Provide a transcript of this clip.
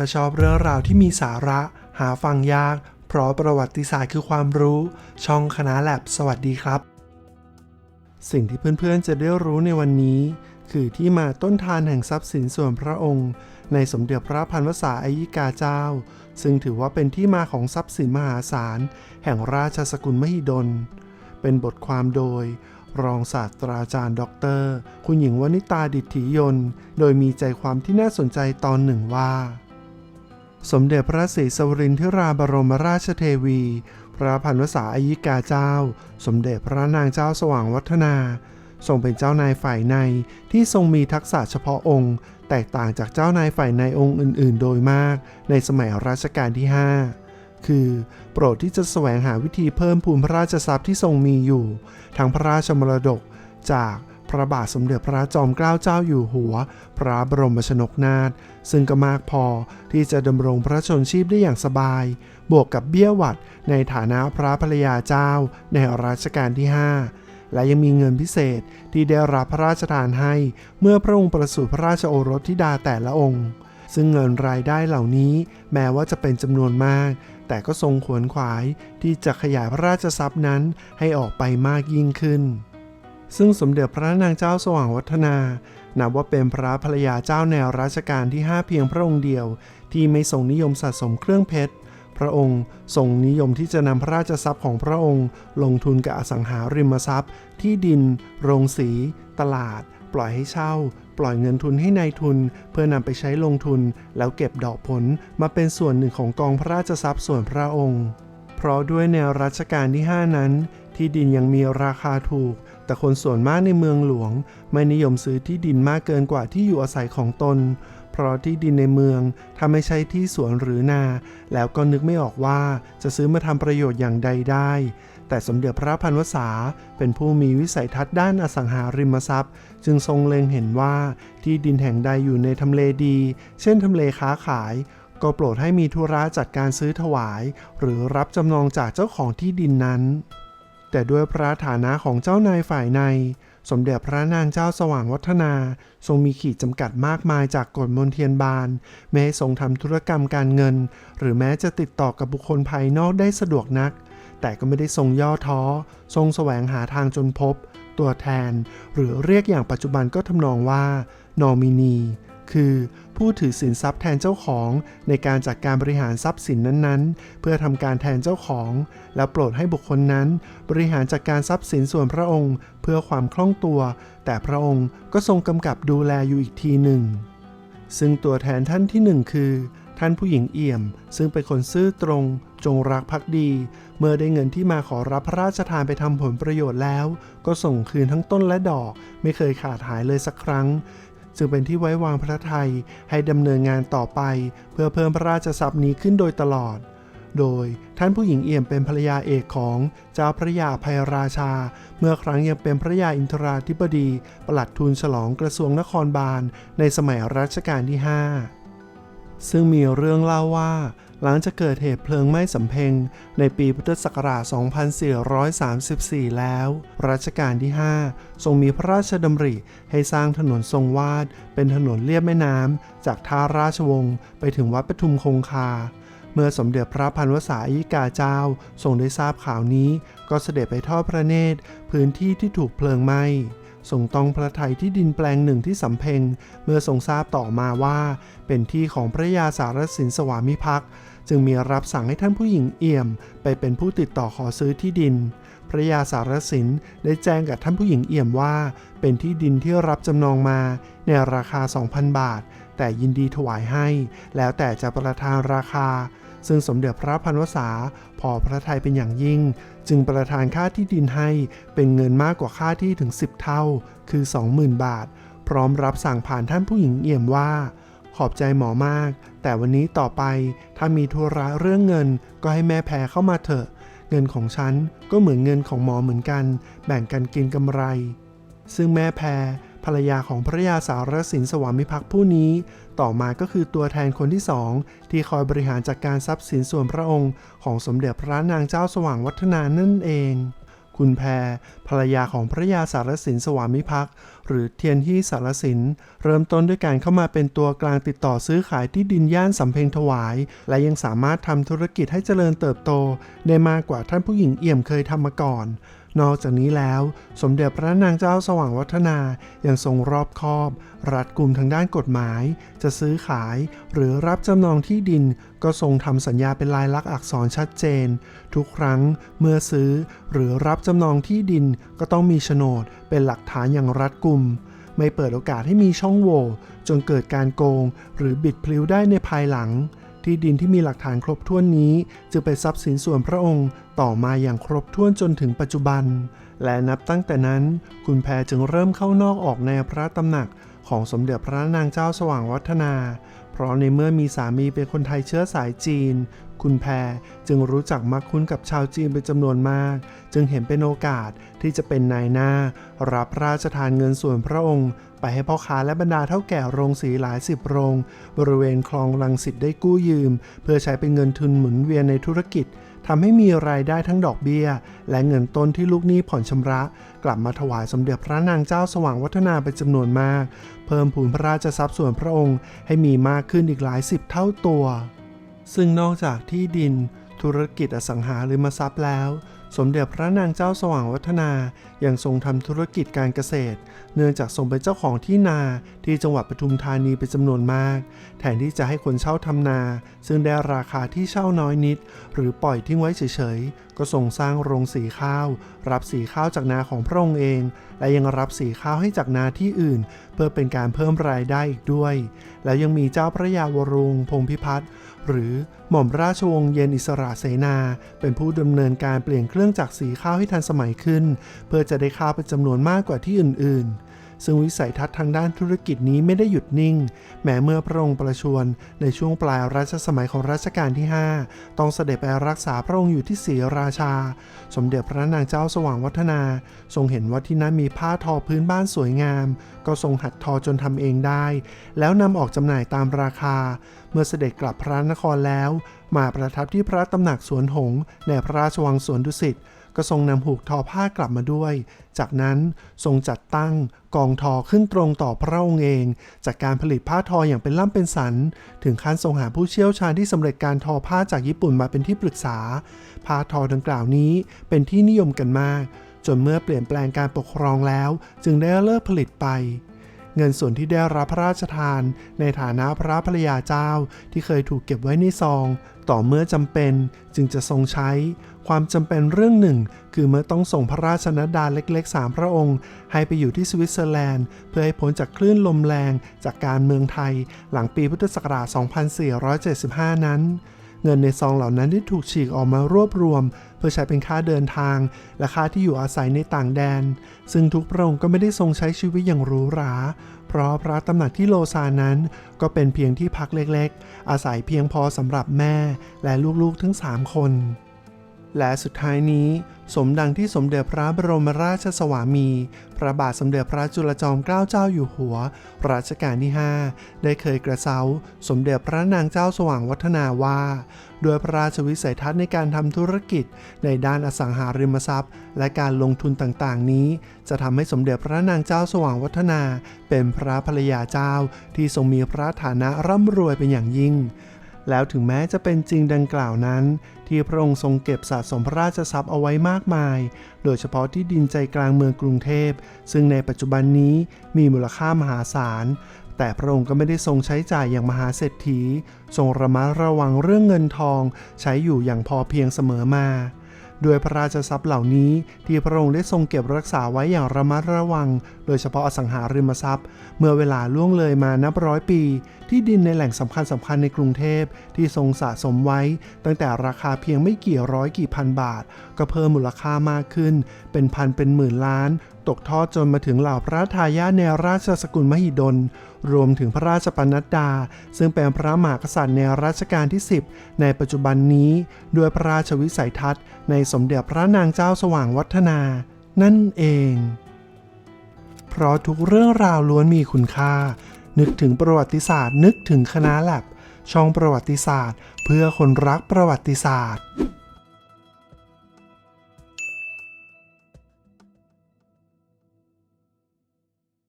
ถ้าชอบเรื่องราวที่มีสาระ หาฟังยาก เพราะประวัติศาสตร์คือความรู้ ช่องคณะแลบสวัสดีครับ สิ่งที่เพื่อนๆจะได้รู้ในวันนี้ คือที่มาต้นทานแห่งทรัพย์สินส่วนพระองค์ ในสมเด็จพระพันวษาอายิกาเจ้า ซึ่งถือว่าเป็นที่มาของทรัพย์สินมหาศาล แห่งราชสกุลมหิดล เป็นบทความโดยรองศาสตราจารย์ด็อกเตอร์ คุณหญิงวนิตาดิษฐิยน โดยมีใจความที่น่าสนใจตอนหนึ่งว่า สมเด็จพระศรีสวรินทิราบรมราชเทวี พระพันวษาอายิกาเจ้า สมเด็จพระนางเจ้าสว่างวัฒนา ทรงเป็นเจ้านายฝ่ายในที่ทรงมีทักษะเฉพาะองค์ แตกต่างจากเจ้านายฝ่ายในองค์อื่น ๆ โดยมาก ในสมัยรัชกาลที่ 5 คือ โปรดที่จะแสวงหาวิธีเพิ่มพูนพระราชทรัพย์ที่ทรงมีอยู่ ทั้งพระราชมรดกจาก พระบาทสมเด็จพระจอมเกล้าเจ้าอยู่หัว พระบรมชนกนาถซึ่งก็มากพอที่จะดำรงพระชนชีพได้อย่างสบาย บวกกับเบี้ยหวัดในฐานะพระภรรยาเจ้าในรัชกาลที่ 5 และยังมีเงินพิเศษที่ได้รับพระราชทานให้เมื่อพระองค์ประสูติพระราชโอรสธิดาแต่ละองค์ ซึ่งเงินรายได้เหล่านี้แม้ว่าจะเป็นจำนวนมาก แต่ก็ทรงขวนขวายที่จะขยายพระราชทรัพย์นั้นให้ออกไปมากยิ่งขึ้น ซึ่งสมเด็จพระนางเจ้าสว่างวัฒนา นับว่าเป็นพระภรรยาเจ้าแนวรัชกาลที่ 5 เพียงพระองค์เดียว ที่ไม่ทรงนิยมสะสมเครื่องเพชร พระองค์ทรงนิยมที่จะนำพระราชทรัพย์ของพระองค์ ลงทุนกับอสังหาริมทรัพย์ ที่ดิน โรงสี ตลาด ปล่อยให้เช่า ปล่อยเงินทุนให้ในายทุน เพื่อนำไปใช้ลงทุน แล้วเก็บดอกผลมาเป็นส่วนหนึ่งของกองพระราชทรัพย์ส่วนพระองค์ เพราะด้วยแนวรัชกาลที่ 5 นั้น ที่ดินยังมีราคาถูก แต่คนส่วนมากในเมืองหลวง ไม่นิยมซื้อที่ดินมากเกินกว่าที่อยู่อาศัยของตน เพราะที่ดินในเมืองถ้าไม่ใช่ที่สวนหรือนา แล้วก็นึกไม่ออกว่าจะซื้อมาทำประโยชน์อย่างใดได้ แต่สมเด็จพระพันวษาเป็นผู้มีวิสัยทัศน์ด้านอสังหาริมทรัพย์ จึงทรงเล็งเห็นว่าที่ดินแห่งใดอยู่ในทำเลดี เช่นทำเลค้าขายก็โปรดให้มีธุระจัดการซื้อถวาย หรือรับจำนองจากเจ้าของที่ดินนั้น แต่ด้วยพระฐานะของเจ้านายฝ่ายใน สมเด็จพระนางเจ้าสว่างวัฒนา ทรงมีขีดจำกัดมากมายจากกฎมนเทียนบานไม่ให้ทรงทำธุรกรรมการเงิน หรือแม้จะติดต่อกับบุคคลภายนอกได้สะดวกนัก แต่ก็ไม่ได้ทรงย่อท้อ ทรงแสวงหาทางจนพบ ตัวแทน หรือเรียกอย่างปัจจุบันก็ทำนองว่า นอมินี คือผู้ถือสินทรัพย์แทนเจ้าของในการจัดการบริหารทรัพย์สินนั้นๆ เพื่อทำการแทนเจ้าของ แล้วโปรดให้บุคคลนั้น บริหารจัดการทรัพย์สินส่วนพระองค์ เพื่อความคล่องตัว แต่พระองค์ก็ทรงกำกับดูแลอยู่อีกทีหนึ่ง ซึ่งตัวแทนท่านที่หนึ่งคือ ท่านผู้หญิงเอี่ยม ซึ่งเป็นคนซื่อตรง จงรักภักดี เมื่อได้เงินที่มาขอรับพระราชทานไปทำผลประโยชน์แล้ว ก็ส่งคืนทั้งต้นและดอก ไม่เคยขาดหายเลยสักครั้ง จึงเป็นที่ไว้วางพระทัยให้ดำเนินงานต่อไป เพื่อเพิ่มพระราชทรัพย์นี้ขึ้นโดยตลอด โดยท่านผู้หญิงเอี่ยมเป็นภรรยาเอกของเจ้าพระยาภัยราชา เมื่อครั้งยังเป็นพระยาอินทราธิบดีประหลัดทูลฉลองกระทรวงนครบาล ในสมัยรัชกาลที่ 5 ซึ่งมีเรื่องเล่าว่า หลังจากเกิดเหตุเพลิงไหม้สำเพ็งในปีพุทธศักราช 2434 แล้ว รัชกาลที่ 5 ทรงมีพระราชดำริให้สร้างถนนทรงวาด เป็นถนนเลียบแม่น้ำ จากท่าราชวงศ์ไปถึงวัดปทุมคงคา เมื่อสมเด็จพระพันวษาอิกาเจ้าทรงได้ทราบข่าวนี้ ก็เสด็จไปทอดพระเนตร พื้นที่ที่ถูกเพลิงไหม้ ทรงต้องพระทัยที่ดินแปลงหนึ่งที่สำเพ็ง เมื่อทรงทราบต่อมาว่า เป็นที่ของพระยาสารสินสวามิภักดิ์จึงมีรับสั่งให้ท่านผู้หญิงเอี่ยม ไปเป็นผู้ติดต่อขอซื้อที่ดิน พระยาสารสินได้แจ้งกับท่านผู้หญิงเอี่ยมว่า เป็นที่ดินที่รับจำนองมา ในราคา 2,000 บาท แต่ยินดีถวายให้ แล้วแต่จะประทานราคา ซึ่งสมเด็จพระพันวษาพอพระทัยเป็นอย่างยิ่ง จึงประทานค่าที่ดินให้เป็นเงินมากกว่าค่าที่ถึง 10 เท่า คือ 20,000 บาท พร้อมรับสั่งผ่านท่านผู้หญิงเอี่ยมว่า ขอบใจหมอมาก แต่วันนี้ต่อไปถ้ามีธุระเรื่องเงินก็ให้แม่แพรเข้ามาเถอะ เงินของฉันก็เหมือนเงินของหมอเหมือนกัน แบ่งกันกินกำไร ซึ่งแม่แพร ภรรยาของพระยาสารสินสวามิภักดิ์ผู้นี้ ต่อมาก็คือตัวแทนคนที่สองที่คอยบริหารจัดการทรัพย์สินส่วนพระองค์ของสมเด็จพระนางเจ้าสว่างวัฒนานั่นเอง คุณแพรภรรยาของพระยาสารสินสวามิภักดิ์หรือเทียนที่สารสิน เริ่มต้นด้วยการเข้ามาเป็นตัวกลางติดต่อซื้อขายที่ดินย่านสำเพ็งถวาย และยังสามารถทำธุรกิจให้เจริญเติบโต ได้มากกว่าท่านผู้หญิงเอี่ยมเคยทำมาก่อน นอกจากนี้แล้ว สมเด็จพระนางเจ้าสว่างวัฒนายังทรงรอบคอบ รัดกลุ่มทางด้านกฎหมาย จะซื้อขายหรือรับจำนองที่ดิน ก็ทรงทำสัญญาเป็นลายลักษณ์อักษรชัดเจน ทุกครั้งเมื่อซื้อหรือรับจำนองที่ดินก็ต้องมีโฉนดเป็นหลักฐานอย่างรัดกุม ไม่เปิดโอกาสให้มีช่องโหว่จนเกิดการโกง หรือบิดพลิ้วได้ในภายหลัง ที่ดินที่มีหลักฐานครบถ้วนนี้ จึงเป็นทรัพย์สินส่วนพระองค์ต่อมาอย่างครบถ้วนจนถึงปัจจุบัน และนับตั้งแต่นั้นคุณแพรจึงเริ่มเข้านอกออกในพระตำหนักของสมเด็จพระนางเจ้าสว่างวัฒนา เพราะในเมื่อมีสามีเป็นคนไทยเชื้อสายจีน คุณแพรจึงรู้จักมักคุ้นกับชาวจีนเป็นจำนวนมาก จึงเห็นเป็นโอกาสที่จะเป็นนายหน้า รับพระราชทานเงินส่วนพระองค์ ไปให้พ่อค้าและบรรดาเท่าแก่โรงสีหลายสิบโรง บริเวณคลองลังสิตได้กู้ยืม เพื่อใช้เป็นเงินทุนหมุนเวียนในธุรกิจทำให้มีรายได้ทั้งดอกเบี้ย และเงินต้นที่ลูกหนี้ผ่อนชำระ กลับมาถวายสมเด็จพระนางเจ้าสว่างวัฒนาเป็นจำนวนมาก เพิ่มพูนพระราชทรัพย์ส่วนพระองค์ให้มีมากขึ้นอีกหลายสิบเท่าตัว ซึ่งนอกจากที่ดินธุรกิจอสังหาริมทรัพย์แล้ว สมเด็จพระนางเจ้าสว่างวัฒนายังทรงทำธุรกิจการเกษตร เนื่องจากทรงเป็นเจ้าของที่นาที่จังหวัดปทุมธานีเป็นจำนวนมาก แทนที่จะให้คนเช่าทำนา ซึ่งได้ราคาที่เช่าน้อยนิด หรือปล่อยทิ้งไว้เฉยๆ ก็ทรงสร้างโรงสีข้าว รับสีข้าวจากนาของพระองค์เอง และยังรับสีข้าวให้จากนาที่อื่น เพื่อเป็นการเพิ่มรายได้อีกด้วย แล้วยังมีเจ้าพระยาวรุงพงพิพัฒน์ หรือหม่อมราชวงศ์เย็นอิสระเสนา เป็นผู้ดำเนินการเปลี่ยนเครื่องจักรสีข้าวให้ทันสมัยขึ้น เพื่อจะได้ข้าวเป็นจำนวนมากกว่าที่อื่นๆ ซึ่งวิสัยทัศน์ทางด้านธุรกิจนี้ไม่ได้หยุดนิ่ง แม้เมื่อพระองค์ประชวรในช่วงปลายรัชสมัยของรัชกาลที่ 5 ต้องเสด็จไปรักษาพระองค์อยู่ที่ศรีราชา สมเด็จพระนางเจ้าสว่างวัฒนา ทรงเห็นว่าที่นั้นมีผ้าทอพื้นบ้านสวยงาม ก็ทรงหัดทอจนทำเองได้ แล้วนำออกจำหน่ายตามราคา เมื่อเสด็จกลับพระนครแล้ว มาประทับที่พระตำหนักสวนหงในพระราชวังสวนดุสิต ก็ทรงนำหูกทอผ้ากลับมาด้วย จากนั้นทรงจัดตั้งกองทอขึ้นตรงต่อพระองค์เอง จากการผลิตผ้าทออย่างเป็นล่ำเป็นสัน ถึงขั้นทรงหาผู้เชี่ยวชาญที่สำเร็จการทอผ้าจากญี่ปุ่นมาเป็นที่ปรึกษา ผ้าทอดังกล่าวนี้เป็นที่นิยมกันมาก จนเมื่อเปลี่ยนแปลงการปกครองแล้ว จึงได้เลิกผลิตไปเงินส่วนที่ได้รับพระราชทาน ในฐานะพระภรรยาเจ้าที่เคยถูกเก็บไว้ในซอง ต่อเมื่อจำเป็นจึงจะทรงใช้ ความจำเป็นเรื่องหนึ่ง คือเมื่อต้องส่งพระราชนดาเล็กๆ 3 พระองค์ ให้ไปอยู่ที่สวิตเซอร์แลนด์ เพื่อให้พ้นจากคลื่นลมแรงจากการเมืองไทย หลังปีพุทธศักราช 2475 นั้น เงินในซองเหล่านั้นได้ถูกฉีกออกมารวบรวม เพื่อใช้เป็นค่าเดินทาง และค่าที่อยู่อาศัยในต่างแดน ซึ่งทุกพระองค์ก็ไม่ได้ทรงใช้ชีวิตอย่างหรูหราเพราะพระตำหนักที่โลซานนั้นก็เป็นเพียงที่พักเล็กๆ อาศัยเพียงพอสำหรับแม่และลูกๆทั้ง 3 คน และสุดท้ายนี้ สมดังที่สมเด็จพระบรมราชสวามี พระบาทสมเด็จพระจุลจอมเกล้าเจ้าอยู่หัว รัชกาลที่ 5 ได้เคยกระเซาสมเด็จพระนางเจ้าสว่างวัฒนาว่าด้วยพระราชวิสัยทัศน์ในการทำธุรกิจ ในด้านอสังหาริมทรัพย์ และการลงทุนต่างๆ นี้ จะทำให้สมเด็จพระนางเจ้าสว่างวัฒนา เป็นพระภรรยาเจ้าที่ทรงมีพระฐานะร่ำรวยเป็นอย่างยิ่ง แล้วถึงแม้จะเป็นจริงดังกล่าวนั้น ที่พระองค์ทรงเก็บสะสมพระราชทรัพย์เอาไว้มากมาย โดยเฉพาะที่ดินใจกลางเมืองกรุงเทพ ซึ่งในปัจจุบันนี้มีมูลค่ามหาศาล แต่พระองค์ก็ไม่ได้ทรงใช้จ่ายอย่างมหาเศรษฐี ทรงระมัดระวังเรื่องเงินทอง ใช้อยู่อย่างพอเพียงเสมอมาด้วยพระราชทรัพย์เหล่านี้ที่พระองค์ได้ทรงเก็บรักษาไว้อย่างระมัดระวัง โดยเฉพาะอสังหาริมทรัพย์ เมื่อเวลาล่วงเลยมานับร้อยปี ที่ดินในแหล่งสำคัญสำคัญในกรุงเทพที่ทรงสะสมไว้ ตั้งแต่ราคาเพียงไม่กี่ร้อยกี่พันบาท ก็เพิ่มมูลค่ามากขึ้น เป็นพันเป็นหมื่นล้าน ตกทอดจนมาถึงเหล่าพระทายาทในราชสกุลมหิดล รวมถึงพระราชปนัดดา ซึ่งเป็นพระมหากษัตริย์ในรัชกาลที่ 10 ในปัจจุบันนี้ ด้วยพระราชวิสัยทัศน์ ในสมเด็จพระนางเจ้าสว่างวัฒนา นั่นเอง เพราะทุกเรื่องราวล้วนมีคุณค่า นึกถึงประวัติศาสตร์ นึกถึงคณะแลบช่องประวัติศาสตร์ เพื่อคนรักประวัติศาสตร์